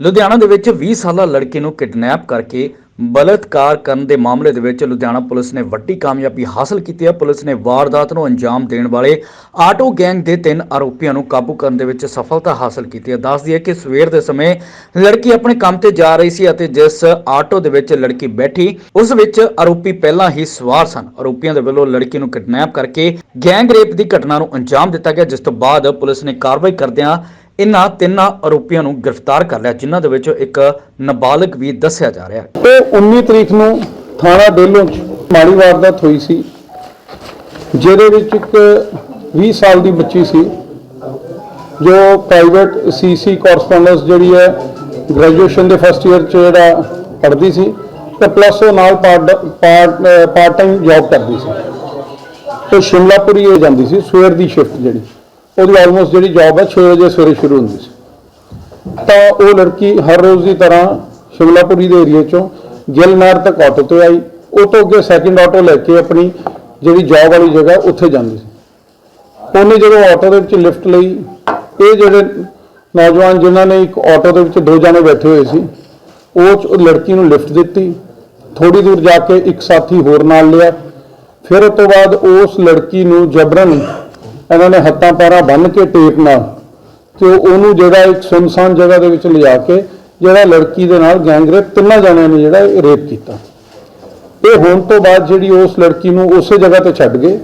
ਲੁਧਿਆਣਾ ਦੇ ਵਿੱਚ 20 ਸਾਲਾ ਲੜਕੀ ਨੂੰ ਕਿਡਨੈਪ ਕਰਕੇ ਬਲਾਤਕਾਰ ਕਰਨ ਦੇ ਮਾਮਲੇ ਦੇ ਵਿੱਚ ਲੁਧਿਆਣਾ ਪੁਲਿਸ ਨੇ ਵੱਡੀ ਕਾਮਯਾਬੀ ਹਾਸਲ ਕੀਤੀ ਹੈ। ਪੁਲਿਸ ਨੇ ਵਾਰਦਾਤ ਨੂੰ ਅੰਜਾਮ ਦੇਣ ਵਾਲੇ ਆਟੋ ਗੈਂਗ ਦੇ ਤਿੰਨ ਆਰੋਪੀਆਂ ਨੂੰ ਕਾਬੂ ਕਰਨ ਦੇ ਵਿੱਚ ਸਫਲਤਾ ਹਾਸਲ ਕੀਤੀ ਹੈ। ਦੱਸਦੀ ਹੈ ਕਿ ਸਵੇਰ ਦੇ ਸਮੇਂ ਲੜਕੀ ਆਪਣੇ ਕੰਮ ਤੇ ਜਾ ਰਹੀ ਸੀ ਅਤੇ ਜਿਸ ਆਟੋ ਦੇ ਵਿੱਚ ਲੜਕੀ ਬੈਠੀ, ਉਸ ਵਿੱਚ ਆਰੋਪੀ ਪਹਿਲਾਂ ਹੀ ਸਵਾਰ ਸਨ। ਆਰੋਪੀਆਂ ਦੇ ਵੱਲੋਂ ਲੜਕੀ ਨੂੰ ਕਿਡਨੈਪ ਕਰਕੇ ਗੈਂਗ ਰੇਪ ਦੀ ਘਟਨਾ ਨੂੰ ਅੰਜਾਮ ਦਿੱਤਾ ਗਿਆ, ਜਿਸ ਤੋਂ ਬਾਅਦ ਪੁਲਿਸ ਨੇ ਕਾਰਵਾਈ ਕਰਦਿਆਂ ਇਨ੍ਹਾਂ ਤਿੰਨਾਂ ਆਰੋਪੀਆਂ ਨੂੰ ਗ੍ਰਿਫਤਾਰ ਕਰ ਲਿਆ, ਜਿਨ੍ਹਾਂ ਦੇ ਵਿੱਚੋਂ ਇੱਕ ਨਾਬਾਲਗ ਵੀ ਦੱਸਿਆ ਜਾ ਰਿਹਾ ਹੈ। ਇਹ 19 ਤਰੀਕ ਨੂੰ ਥਾਣਾ ਡੇਲੋਂ 'ਚ ਮਾੜੀ ਵਾਰਦਾਤ ਹੋਈ ਸੀ, ਜਿਹਦੇ ਵਿੱਚ ਇੱਕ 20 ਸਾਲ ਦੀ ਬੱਚੀ ਸੀ, ਜੋ ਪ੍ਰਾਈਵੇਟ ਸੀਸੀ ਕੋਰਸਪੋਂਡੈਂਸ ਜਿਹੜੀ ਹੈ ਗ੍ਰੈਜੂਏਸ਼ਨ ਦੇ ਫਸਟ ਇਅਰ 'ਚ ਜਿਹੜਾ ਪੜ੍ਹਦੀ ਸੀ ਤੇ ਪਲੱਸ ਉਹ ਨਾਲ part part part time job ਕਰਦੀ ਸੀ। ਤੇ ਸ਼ਿਮਲਾਪੁਰੀ ਇਹ ਜਾਂਦੀ ਸੀ, ਸਵੇਰ ਦੀ ਸ਼ਿਫਟ ਜਿਹੜੀ। ਉਹਦੀ ਆਲਮੋਸਟ ਜਿਹੜੀ ਜੌਬ ਹੈ 6 ਵਜੇ ਸਵੇਰੇ ਸ਼ੁਰੂ ਹੁੰਦੀ ਸੀ। ਤਾਂ ਉਹ ਲੜਕੀ ਹਰ ਰੋਜ਼ ਦੀ ਤਰ੍ਹਾਂ ਸ਼ਿਮਲਾਪੁਰੀ ਦੇ ਏਰੀਏ ਚੋਂ ਗਿੱਲ ਤੱਕ ਆਟੋ ਤੇ ਆਈ। ਉਹ ਤੋਂ ਅੱਗੇ ਸੈਕਿੰਡ ਆਟੋ ਲੈ ਕੇ ਆਪਣੀ ਜਿਹੜੀ ਜੌਬ ਵਾਲੀ ਜਗ੍ਹਾ ਉੱਥੇ ਜਾਂਦੀ ਸੀ। ਉਹਨੇ ਜਦੋਂ ਆਟੋ ਦੇ ਵਿੱਚ ਲਿਫਟ ਲਈ, ਇਹ ਜਿਹੜੇ ਨੌਜਵਾਨ ਜਿਨ੍ਹਾਂ ਨੇ ਇੱਕ ਆਟੋ ਦੇ ਵਿੱਚ ਦੋ ਜਣੇ ਬੈਠੇ ਹੋਏ ਸੀ, ਉਹ 'ਚ ਉਹ ਲੜਕੀ ਨੂੰ ਲਿਫਟ ਦਿੱਤੀ। ਥੋੜੀ ਦੂਰ ਜਾ ਕੇ ਇੱਕ ਸਾਥੀ ਹੋਰ ਨਾਲ ਲਿਆ। ਫਿਰ ਉਸ ਤੋਂ ਬਾਅਦ ਉਸ ਲੜਕੀ ਨੂੰ ਜਬਰਨ ਇਹਨਾਂ ਨੇ ਹੱਥਾਂ ਪੈਰਾਂ ਬੰਨ੍ਹ ਕੇ ਟੇਪ ਨਾਲ ਤੇ ਉਹਨੂੰ ਜਿਹੜਾ ਇੱਕ ਸੁਨਸਾਨ ਜਗ੍ਹਾ ਦੇ ਵਿੱਚ ਲਿਜਾ ਕੇ ਜਿਹੜਾ ਲੜਕੀ ਦੇ ਨਾਲ ਗੈਂਗਰੇਪ ਤਿੰਨਾਂ ਜਣਿਆਂ ਨੇ ਜਿਹੜਾ ਰੇਪ ਕੀਤਾ। ਇਹ ਹੋਣ ਤੋਂ ਬਾਅਦ ਜਿਹੜੀ ਉਸ ਲੜਕੀ ਨੂੰ ਉਸੇ ਜਗ੍ਹਾ ਤੇ ਛੱਡ ਗਏ।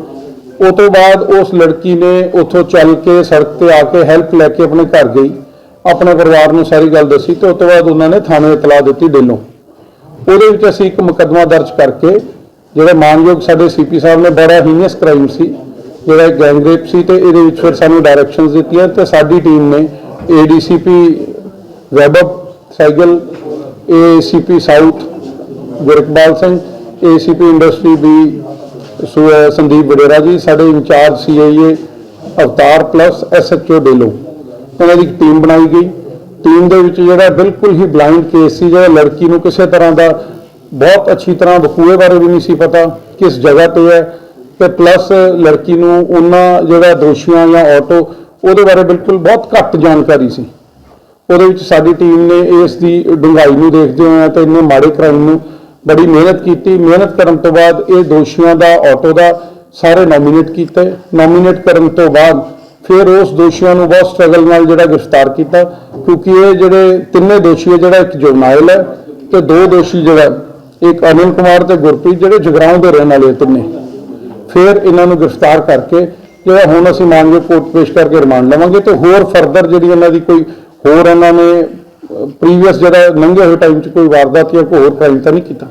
ਉਹ ਤੋਂ ਬਾਅਦ ਉਸ ਲੜਕੀ ਨੇ ਉੱਥੋਂ ਚੱਲ ਕੇ ਸੜਕ ਤੇ ਆ ਕੇ ਹੈਲਪ ਲੈ ਕੇ ਆਪਣੇ ਘਰ ਗਈ। ਆਪਣੇ ਪਰਿਵਾਰ ਨੂੰ ਸਾਰੀ ਗੱਲ ਦੱਸੀ ਤੇ ਉਸ ਤੋਂ ਬਾਅਦ ਉਹਨਾਂ ਨੇ ਥਾਣੇ ਇਤਲਾਹ ਦਿੱਤੀ ਡੇਲੋਂ। ਉਹਦੇ ਵਿੱਚ ਅਸੀਂ ਇੱਕ ਮੁਕੱਦਮਾ ਦਰਜ ਕਰਕੇ ਜਿਹੜਾ ਮਾਨਯੋਗ ਸਾਡੇ ਸੀਪੀ ਸਾਹਿਬ ਨੇ ਬੜਾ ਹੀਨੀਅਸ ਕ੍ਰਾਈਮ ਸੀ। ਜਿਹੜਾ ਗੈਂਗਰੇਪ ਸੀ ਤੇ ਇਹਦੇ ਵਿੱਚ ਫਿਰ ਸਾਨੂੰ ਡਾਇਰੈਕਸ਼ਨਸ ਦਿੱਤੀਆਂ ਤੇ ਸਾਡੀ ਟੀਮ ਨੇ ਏਡੀਸੀਪੀ ਵੈਬਬ cycle ACP south Gurkabal Singh ACP industry ਵੀ ਸੋ- ਸੰਦੀਪ ਵਡੇਰਾ ਜੀ, ਸਾਡੇ incharge CIA Avtar plus SHO ਡੇਲੋ ਉਹਨਾਂ ਦੀ ਇੱਕ ਟੀਮ ਬਣਾਈ ਗਈ। ਟੀਮ ਦੇ ਵਿੱਚ ਜਿਹੜਾ ਬਿਲਕੁਲ ਹੀ ਬਲਾਈਂਡ ਕੇਸ ਸੀ, ਜਿਹੜਾ ਲੜਕੀ ਨੂੰ ਕਿਸੇ ਤਰ੍ਹਾਂ ਦਾ ਬਹੁਤ ਅੱਛੀ ਤਰ੍ਹਾਂ ਵਕੂਏ ਬਾਰੇ ਵੀ ਨਹੀਂ ਸੀ ਪਤਾ, ਕਿਸ ਜਗ੍ਹਾ ਤੇ ਹੈ ਤੇ ਪਲੱਸ ਲੜਕੀ ਨੂੰ ਉਹਨਾਂ ਜਿਹੜਾ ਦੋਸ਼ੀਆਂ ਜਾਂ ਆਟੋ ਉਹਦੇ ਬਾਰੇ ਬਿਲਕੁਲ ਬਹੁਤ ਘੱਟ ਜਾਣਕਾਰੀ ਸੀ। ਉਹਦੇ ਵਿੱਚ ਸਾਡੀ ਟੀਮ ਨੇ ਇਸ ਦੀ ਡੂੰਘਾਈ ਨੂੰ ਦੇਖਦੇ ਹੋਏ ਤੇ ਇਹਨੇ ਮਾੜੇ ਕ੍ਰਾਈਮ ਨੂੰ ਬੜੀ ਮਿਹਨਤ ਕੀਤੀ। ਮਿਹਨਤ ਕਰਨ ਤੋਂ ਬਾਅਦ ਇਹ ਦੋਸ਼ੀਆਂ ਦਾ ਆਟੋ ਦਾ ਸਾਰੇ ਨੋਮੀਨੇਟ ਕੀਤੇ। ਨੋਮੀਨੇਟ ਕਰਨ ਤੋਂ ਬਾਅਦ ਫਿਰ ਉਸ ਦੋਸ਼ੀਆਂ ਨੂੰ ਬਹੁਤ ਸਟਰਗਲ ਨਾਲ ਜਿਹੜਾ ਗ੍ਰਿਫਤਾਰ ਕੀਤਾ ਕਿਉਂਕਿ ਇਹ ਜਿਹੜੇ ਤਿੰਨੇ ਦੋਸ਼ੀ ਹੈ ਜਿਹੜਾ ਇੱਕ ਜੁਰਨਾਇਲ ਹੈ ਤੇ ਦੋ ਦੋਸ਼ੀ ਜਿਹੜਾ ਇੱਕ ਅਨਿਲ ਕੁਮਾਰ ਤੇ ਗੁਰਪ੍ਰੀਤ ਜਿਹੜੇ ਜਗਰਾਉਂ ਦੇ ਰਹਿਣ ਵਾਲੇ ਤਿੰਨੇ। ਫਿਰ ਇਹਨਾਂ ਨੂੰ ਗ੍ਰਿਫਤਾਰ ਕਰਕੇ ਜਿਹੜਾ ਹੁਣ ਅਸੀਂ ਮਾਨਯੋਗ ਕੋਰਟ ਪੇਸ਼ ਕਰਕੇ ਰਿਮਾਂਡ ਲਵਾਂਗੇ ਤੇ ਹੋਰ ਫਰਦਰ ਜਿਹੜੀ ਇਹਨਾਂ ਦੀ ਕੋਈ ਹੋਰ ਇਹਨਾਂ ਨੇ ਪ੍ਰੀਵੀਅਸ ਜਿਹੜਾ ਲੰਘੇ ਹੋਏ ਟਾਈਮ 'ਚ ਕੋਈ ਵਾਰਦਾਤ ਜਾਂ ਕੋਈ ਹੋਰ ਕ੍ਰਾਈਮ ਤਾਂ ਨਹੀਂ ਕੀਤਾ।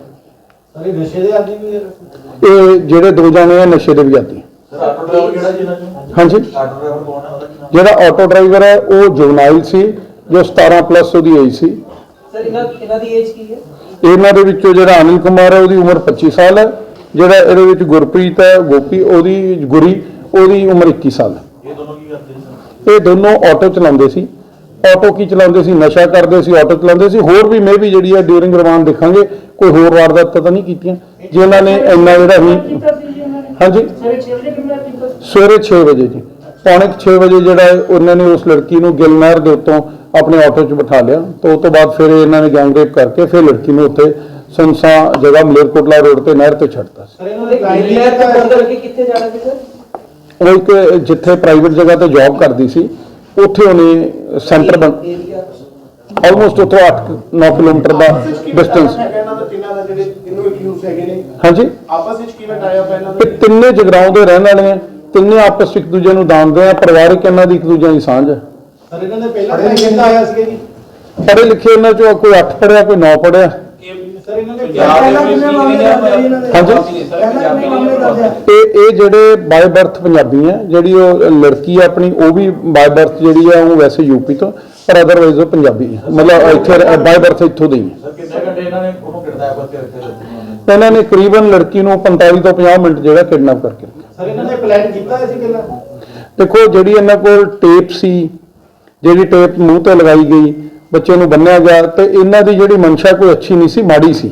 ਸਾਰੇ ਨਸ਼ੇ ਦੇ ਆਦੀ ਵੀ ਹੈ? ਇਹ ਜਿਹੜੇ ਦੋ ਜਾਣੇ ਆ ਨਸ਼ੇ ਦੇ ਵੀ ਆਦੀ। ਸਰ ਆਟੋ ਡਰਾਈਵਰ ਕਿਹੜਾ ਜਿਹਨਾਂ ਚੋਂ? ਹਾਂਜੀ। ਆਟੋ ਡਰਾਈਵਰ ਕੌਣ ਹੈ ਉਹਦਾ ਕੀ ਨਾਮ? ਜਿਹੜਾ ਆਟੋ ਡਰਾਈਵਰ ਹੈ ਉਹ ਜੁਵਨਾਈਲ ਸੀ ਜੋ 17 ਪਲੱਸ ਉਹਦੀ ਏਜ ਸੀ। ਸਰ ਇਹਨਾਂ ਇਹਨਾਂ ਦੀ ਏਜ ਕੀ ਹੈ? ਇਹਨਾਂ ਦੇ ਵਿੱਚੋਂ ਜਿਹੜਾ ਅਨਿਲ ਕੁਮਾਰ ਹੈ ਉਹਦੀ ਉਮਰ 25 ਸਾਲ ਹੈ। ਜਿਹੜਾ ਇਹਦੇ ਵਿੱਚ ਗੁਰਪ੍ਰੀਤ ਹੈ ਗੋਪੀ ਉਹਦੀ ਗੁਰੀ ਉਹਦੀ ਉਮਰ 21 ਸਾਲ। ਹੈ ਇਹ ਦੋਨੋਂ ਕੀ ਕਰਦੇ ਸਰ ਇਹ ਦੋਨੋਂ ਆਟੋ ਚਲਾਉਂਦੇ ਸੀ। ਆਟੋ ਕੀ ਚਲਾਉਂਦੇ ਸੀ? ਨਸ਼ਾ ਕਰਦੇ ਸੀ ਆਟੋ ਚਲਾਉਂਦੇ ਸੀ। ਹੋਰ ਵੀ ਮੇ ਵੀ ਜਿਹੜੀ ਹੈ ਡਿਊਰਿੰਗ ਰਿਮਾਂਡ ਦੇਖਾਂਗੇ ਕੋਈ ਹੋਰ ਵਾਰਦਾਤ ਤਾਂ ਨਹੀਂ ਕੀਤੀਆਂ। ਜਿਨ੍ਹਾਂ ਨੇ ਇੰਨਾ ਜਿਹੜਾ ਵੀ ਹਾਂਜੀ? ਸਵੇਰੇ 6 ਵਜੇ ਜੀ। ਪੌਣੇ 6 ਵਜੇ ਜਿਹੜਾ ਹੈ ਉਹਨਾਂ ਨੇ ਉਸ ਲੜਕੀ ਨੂੰ ਗਿੱਲ ਨਹਿਰ ਦੇ ਉੱਤੋਂ ਆਪਣੇ ਆਟੋ 'ਚ ਬਿਠਾ ਲਿਆ। ਤੇ ਉਸ ਤੋਂ ਬਾਅਦ ਫਿਰ ਇਹਨਾਂ ਨੇ ਗੈਂਗ ਰੇਪ ਕਰਕੇ ਫਿਰ ਲੜਕੀ ਨੂੰ ਉੱਥੇ ਸੁਨਸਾ ਜਗ੍ਹਾ ਮਲੇਰਕੋਟਲਾ ਰੋਡ ਤੇ ਨਹਿਰ ਤੇ ਛੱਡਤਾ ਸੀ। ਸਰ ਇਹਨਾਂ ਉਹਦੇ ਗਾਈਡਲਾਈਨ ਤੋਂ ਬੰਦ ਕਰਕੇ ਕਿੱਥੇ ਜਾਣਾ ਸੀ ਸਰ? ਉਹ ਇੱਕ ਜਿੱਥੇ ਪ੍ਰਾਈਵੇਟ ਜਗ੍ਹਾ ਤੇ ਜੌਬ ਕਰਦੀ ਸੀ ਉੱਥੇ ਉਹਨੇ ਸੈਂਟਰ ਬਣ ਆਲਮੋਸਟ ਉੱਥੋਂ 8-9 ਕਿਲੋਮੀਟਰ ਦਾ ਡਿਸਟੈਂਸ ਇਹਨਾਂ ਦਾ ਤਿੰਨਾਂ ਦਾ ਜਿਹੜੇ ਤਿੰਨੋਂ ਅਕਿਊਜ਼ ਹੈਗੇ ਨੇ? ਹਾਂਜੀ। ਆਪਸ ਵਿੱਚ ਕਿਵੇਂ ਟਾਈ ਅਪ ਇਹਨਾਂ ਤਿੰਨੇ ਜਗਰਾਉਂ ਦੇ ਰਹਿਣ ਵਾਲੇ ਆ ਤਿੰਨੇ ਆਪਸ ਵਿੱਚ ਇੱਕ ਦੂਜੇ ਨੂੰ ਦਾਨਦੇ ਆ ਪਰਿਵਾਰਕ ਇਹਨਾਂ ਦੀ ਇੱਕ ਦੂਜੇ ਦੀ ਸਾਂਝ ਹੈ ਸਰ ਇਹਨਾਂ ਦੇ ਪਹਿਲਾਂ ਕਿੰਨਾ ਆਇਆ ਸੀਗਾ ਜੀ ਪੜ੍ਹੇ ਲਿਖੇ ਇਹਨਾਂ ਚੋਂ ਕੋਈ 8 ਪੜ੍ਹਿਆ ਕੋਈ 9 ਪੜ੍ਹਿਆ। ਸਰ ਇਹਨਾਂ ਦੇ ਤੇ ਇਹ ਜਿਹੜੇ ਬਾਈ ਬਰਥ ਪੰਜਾਬੀ ਆ ਜਿਹੜੀ ਉਹ ਲੜਕੀ ਆ ਆਪਣੀ ਉਹ ਵੀ ਬਾਈ ਬਰਥ ਜਿਹੜੀ ਆ ਉਹ ਵੈਸੇ ਯੂਪੀ ਤੋਂ ਪਰ ਅਦਰਵਾਈਜ਼ ਉਹ ਪੰਜਾਬੀ ਮਤਲਬ ਇੱਥੇ ਬਾਈ ਬਰਥ ਇੱਥੋਂ ਦੀ ਹੈ ਇਹਨਾਂ ਨੇ ਕਰੀਬਨ ਲੜਕੀ ਨੂੰ 45 ਤੋਂ 50 ਮਿੰਟ ਜਿਹੜਾ ਕਿਡਨੈਪ ਕਰਕੇ ਰੱਖਿਆ। ਸਰ ਇਹਨਾਂ ਨੇ ਪਲਾਨ ਕੀਤਾ ਹੋਇਆ ਸੀ ਕਿੰਨਾ ਦੇਖੋ ਜਿਹੜੀ ਇਹਨਾਂ ਕੋਲ ਟੇਪ ਸੀ ਜਿਹੜੀ ਟੇਪ ਮੂੰਹ ਤੇ ਲਗਾਈ ਗਈ ਬੱਚੇ ਨੂੰ ਬੰਨਿਆ ਗਿਆ ਤੇ ਇਹਨਾਂ ਦੀ ਜਿਹੜੀ ਮਨਸ਼ਾ ਕੋਈ ਅੱਛੀ ਨਹੀਂ ਸੀ ਮਾੜੀ ਸੀ।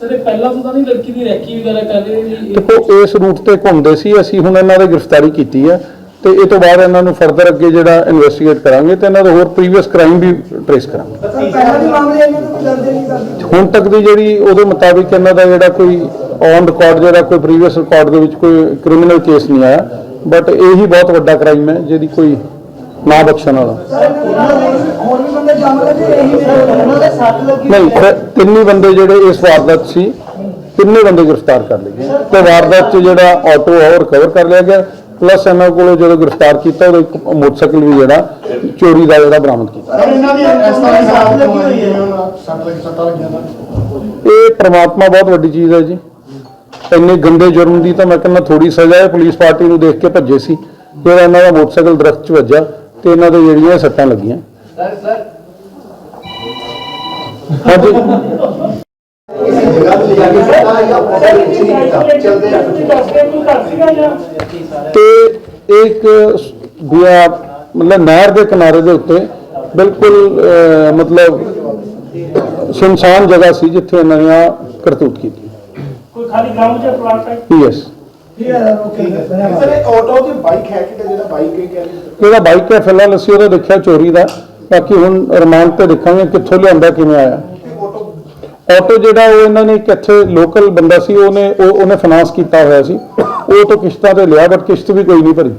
ਸਰ ਇਹ ਪਹਿਲਾਂ ਤੋਂ ਤਾਂ ਨਹੀਂ ਲੜਕੀ ਦੀ ਰੈਕੀ ਵਗੈਰਾ ਕਰ ਰਹੇ ਜੀ ਦੇਖੋ ਇਸ ਰੂਟ ਤੇ ਘੁੰਮਦੇ ਸੀ ਅਸੀਂ ਹੁਣ ਇਹਨਾਂ ਦੀ ਗ੍ਰਿਫਤਾਰੀ ਕੀਤੀ ਹੈ ਤੇ ਇਹ ਤੋਂ ਬਾਅਦ ਇਹਨਾਂ ਨੂੰ ਫਰਦਰ ਅੱਗੇ ਜਿਹੜਾ ਇਨਵੈਸਟੀਗੇਟ ਕਰਾਂਗੇ ਤੇ ਇਹਨਾਂ ਦਾ ਹੋਰ ਪ੍ਰੀਵੀਅਸ ਕ੍ਰਾਈਮ ਵੀ ਟ੍ਰੇਸ ਕਰਾਂਗੇ। ਸਰ ਪਹਿਲਾਂ ਦੀ ਮਾਮਲੇ ਇਹਨਾਂ ਤੋਂ ਕੋਈ ਦਰਜ ਨਹੀਂ ਕਰਦੇ ਹੁਣ ਤੱਕ ਦੀ ਜਿਹੜੀ ਉਹਦੇ ਮੁਤਾਬਿਕ ਇਹਨਾਂ ਦਾ ਜਿਹੜਾ ਕੋਈ ਔਨ ਰਿਕਾਰਡ ਜਿਹੜਾ ਕੋਈ ਪ੍ਰੀਵੀਅਸ ਰਿਕਾਰਡ ਦੇ ਵਿੱਚ ਕੋਈ ਕ੍ਰਿਮੀਨਲ ਕੇਸ ਨਹੀਂ ਆਇਆ ਬਟ ਇਹ ਹੀ ਬਹੁਤ ਵੱਡਾ ਕ੍ਰਾਈਮ ਹੈ ਜਿਹਦੀ ਕੋਈ ਨਾ ਬਖਸ਼ਣ ਵਾਲਾ। ਸਰ ਇਹਨਾਂ ਦੇ ਹੋਰ ਵੀ ਬੰਦੇ ਜੰਮ ਲੱਗੇ ਇਹੀ ਉਹਨਾਂ ਦੇ ਸੱਟ ਲੱਗੀ ਨਹੀਂ ਫਿਰ ਤਿੰਨੇ ਬੰਦੇ ਜਿਹੜੇ ਇਸ ਵਾਰਦਾਤ 'ਚ ਸੀ ਤਿੰਨੇ ਬੰਦੇ ਗ੍ਰਿਫਤਾਰ ਕਰ ਲਏ ਗਏ। ਤੇ ਵਾਰਦਾਤ 'ਚ ਜਿਹੜਾ ਆਟੋ ਹੈ ਉਹ ਰਿਕਵਰ ਕਰ ਲਿਆ ਗਿਆ। ਪਲੱਸ ਇਹਨਾਂ ਕੋਲੋਂ ਜਦੋਂ ਗ੍ਰਿਫਤਾਰ ਕੀਤਾ ਉਹਦਾ ਇੱਕ ਮੋਟਰਸਾਈਕਲ ਵੀ ਜਿਹੜਾ ਚੋਰੀ ਦਾ ਜਿਹੜਾ ਬਰਾਮਦ ਕੀਤਾ। ਸਰ ਇਹਨਾਂ ਦੀ ਇਸ ਤਰ੍ਹਾਂ ਦੀ ਸੱਟ ਲੱਗੀ ਹੋਈ ਹੈ ਸੱਟ ਲੱਗ ਸੱਟਾਂ ਲੱਗੀਆਂ ਤਾਂ। ਇਹ ਪ੍ਰਮਾਤਮਾ ਬਹੁਤ ਵੱਡੀ ਚੀਜ਼ ਹੈ ਜੀ। ਇੰਨੇ ਗੰਦੇ ਜੁਰਮ ਦੀ ਤਾਂ ਮੈਂ ਕਹਿੰਦਾ ਥੋੜੀ ਸਜ਼ਾ ਹੈ। ਪੁਲਿਸ ਪਾਰਟੀ ਨੂੰ ਦੇਖ ਕੇ ਭੱਜੇ ਸੀ। ਜਿਹੜਾ ਇਹਨਾਂ ਦਾ ਮੋਟਰਸਾਈਕਲ ਦਰਖਤ 'ਚ ਵੱਜਾ ਤੇ ਇਹਨਾਂ ਦੇ ਜਿਹੜੀਆਂ ਸੱਟਾਂ ਲੱਗੀਆਂ। ਸਰ ਸਰ ਹਾਂਜੀ। ਤੇ ਜਾਂ ਇੱਕ ਬਿਆ ਮਤਲਬ ਨਹਿਰ ਦੇ ਕਿਨਾਰੇ ਦੇ ਉੱਤੇ ਬਿਲਕੁਲ ਮਤਲਬ ਸੁਨਸਾਨ ਜਗ੍ਹਾ ਸੀ ਜਿੱਥੇ ਇਹਨਾਂ ਨੇ ਕਰਤੂਤ ਕੀਤੀ। ਕੋਈ ਖਾਲੀ ਗਰਾਊਂਡ 'ਚ ਪਲਾਟ ਹੈ? ਯੈਸ ਠੀਕ ਹੈ। ਓਕੇ ਧੰਨਵਾਦ ਸਰ ਇਹ ਆਟੋ ਤੇ ਬਾਈਕ ਹੈ ਕਿ ਜਿਹੜਾ ਬਾਈਕ ਹੈ? ਕਿ ਜਿਹੜਾ ਬਾਈਕ ਹੈ ਫਿਲਹਾਲ ਅਸੀਂ ਉਹਦਾ ਦੇਖਿਆ ਚੋਰੀ ਦਾ। ਬਾਕੀ ਹੁਣ ਰਿਮਾਂਡ ਤੇ ਦੇਖਾਂਗੇ ਕਿੱਥੋਂ ਲਿਆਂਦਾ ਕਿਵੇਂ ਆਇਆ। ਆਟੋ ਜਿਹੜਾ ਉਹ ਇਹਨਾਂ ਨੇ ਇੱਕ ਇੱਥੇ ਲੋਕਲ ਬੰਦਾ ਸੀ ਉਹਨੇ ਉਹ ਉਹਨੇ ਫਾਈਨਾਂਸ ਕੀਤਾ ਹੋਇਆ ਸੀ। ਉਹ ਤੋਂ ਕਿਸ਼ਤਾਂ ਤੇ ਲਿਆ ਬਟ ਕਿਸ਼ਤ ਵੀ ਕੋਈ ਨਹੀਂ ਭਰੀ।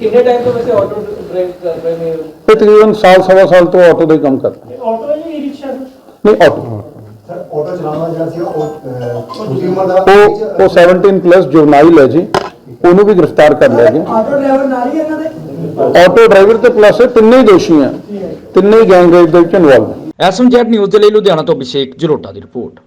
ਕਿੰਨੇ ਟਾਈਮ ਤੋਂ ਵੈਸੇ ਆਟੋ ਡਰਾਈਵ ਕਰ ਰਹੇ ਨੇ? ਤਕਰੀਬਨ ਸਾਲ ਸਵਾ ਸਾਲ ਤੋਂ ਆਟੋ ਦਾ ਹੀ ਕੰਮ ਕਰਦਾ। ਇਹ ਆਟੋ ਹੈ ਜਾਂ ਰਿਕਸ਼ਾ ਨਹੀਂ ਆਟੋ ਸਰ ਆਟੋ ਚਲਾਉਣਾ ਜਿਹੜਾ ਸੀ ਉਹ ਛੋਟੀ ਉਮਰ ਦਾ ਉਹ ਉਹ 17 ਪਲੱਸ ਜੁਵਨਾਈਲ ਹੈ ਜੀ। ਉਹਨੂੰ ਵੀ ਗ੍ਰਿਫਤਾਰ ਕਰ ਲਿਆ ਗਿਆ। ਆਟੋ ਡਰਾਈਵਰ ਨਾਲ ਹੀ ਇਹਨਾਂ ਦੇ? ਆਟੋ ਡਰਾਈਵਰ ਤੇ ਪਲੱਸ ਤਿੰਨੇ ਹੀ ਦੋਸ਼ੀ ਆ ਤਿੰਨੇ ਹੀ ਗੈਂਗ ਰੇਪ ਦੇ ਵਿੱਚ ਇਨਵੋਲਵ ਹੈ। ਐਸਐਮਜੈਡ ਨਿਊਜ਼ ਦੇ ਲਈ ਲੁਧਿਆਣਾ ਤੋਂ ਅਭਿਸ਼ੇਕ ਜਲੋਟਾ ਦੀ ਰਿਪੋਰਟ।